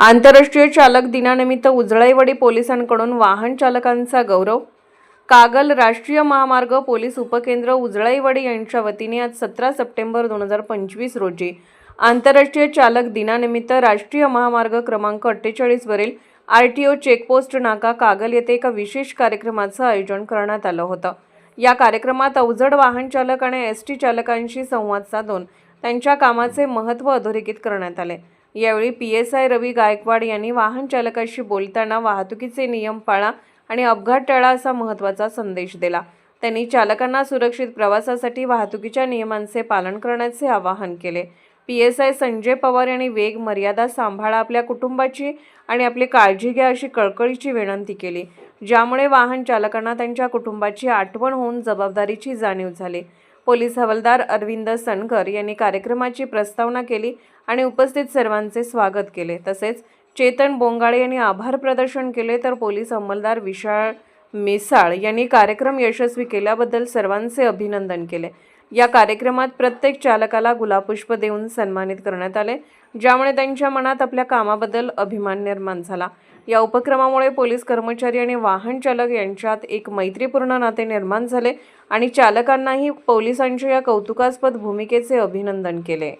आंतरराष्ट्रीय चालक दिनानिमित्त उजळाईवाडी पोलिसांकडून वाहन चालकांचा गौरव. कागल राष्ट्रीय महामार्ग पोलीस उपकेंद्र उजळाईवाडी यांच्या वतीने आज सतरा सप्टेंबर दोन हजार पंचवीस रोजी आंतरराष्ट्रीय चालक दिनानिमित्त राष्ट्रीय महामार्ग क्रमांक अठ्ठेचाळीसवरील आर टी ओ चेकपोस्ट नाका कागल येथे एका विशेष कार्यक्रमाचं आयोजन करण्यात आलं होतं. या कार्यक्रमात अवजड वाहन चालक आणि एस टी चालकांशी संवाद साधून त्यांच्या कामाचे महत्त्व अधोरेखित करण्यात आले. यावेळी P S I Ravi Gaikwad यांनी वाहन चालकाशी बोलताना वाहतुकीचे नियम पाळा आणि अपघात टाळा असा महत्त्वाचा संदेश दिला. त्यांनी चालकांना सुरक्षित प्रवासासाठी वाहतुकीच्या नियमांचे पालन करण्याचे आवाहन केले. P S I Sanjay Pawar यांनी वेग मर्यादा सांभाळा आपल्या कुटुंबाची आणि आपली काळजी घ्या अशी कळकळीची विनंती केली ज्यामुळे वाहन चालकांना त्यांच्या कुटुंबाची आठवण होऊन जबाबदारीची जाणीव झाली. पोलीस हवालदार अरविंद सणकर यांनी कार्यक्रमाची प्रस्तावना केली आणि उपस्थित सर्वांचे स्वागत केले. तसेच चेतन बोंगाळे यांनी आभार प्रदर्शन केले. तर पोलीस अंमलदार विशाळ मिसाळ यांनी कार्यक्रम यशस्वी केल्याबद्दल सर्वांचे अभिनंदन केले. या कार्यक्रमात प्रत्येक चालकाला गुलाबपुष्प देऊन सन्मानित करण्यात आले ज्यामुळे त्यांच्या मनात आपल्या कामाबद्दल अभिमान निर्माण झाला. या उपक्रमामुळे पोलीस कर्मचारी आणि वाहन चालक यांच्यात एक मैत्रीपूर्ण नाते निर्माण झाले आणि चालकांनाही पोलिसांच्या या कौतुकास्पद भूमिकेचे अभिनंदन केले.